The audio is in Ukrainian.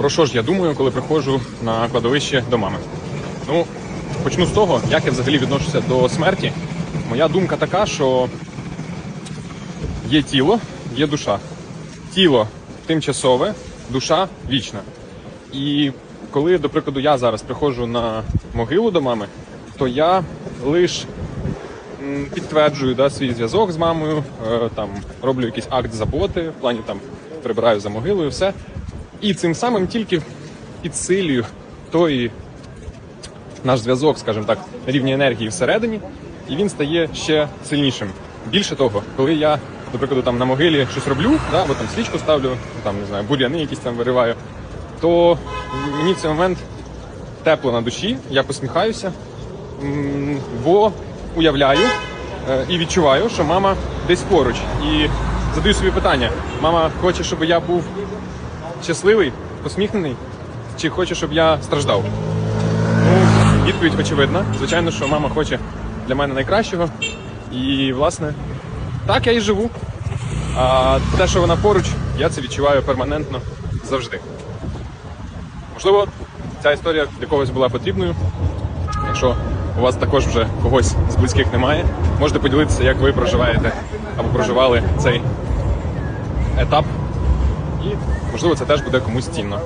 Про що ж я думаю, коли приходжу на кладовище до мами? Ну, почну з того, як я взагалі відношуся до смерті. Моя думка така, що є тіло, є душа. Тіло тимчасове, душа вічна. І коли, до прикладу, я зараз приходжу на могилу до мами, то я лише підтверджую да, свій зв'язок з мамою, е, там роблю якийсь акт заботи, в плані там прибираю за могилою, все. І цим самим тільки підсилюю той наш зв'язок, скажімо так, на рівні енергії всередині, і він стає ще сильнішим. Більше того, коли я, до прикладу, там на могилі щось роблю, да, або там свічку ставлю, там не знаю, бур'яни якісь там вириваю, то мені в цей момент тепло на душі, я посміхаюся, бо уявляю е, і відчуваю, що мама десь поруч. І задаю собі питання: мама хоче, щоб я був щасливий, посміхнений, чи хоче, щоб я страждав? Ну, відповідь очевидна. Звичайно, що мама хоче для мене найкращого. І, власне, так я і живу. А те, що вона поруч, я це відчуваю перманентно завжди. Можливо, ця історія для когось була потрібною. Якщо у вас також вже когось з близьких немає, можете поділитися, як ви проживаєте або проживали цей етап. І, можливо, це теж буде комусь цінно.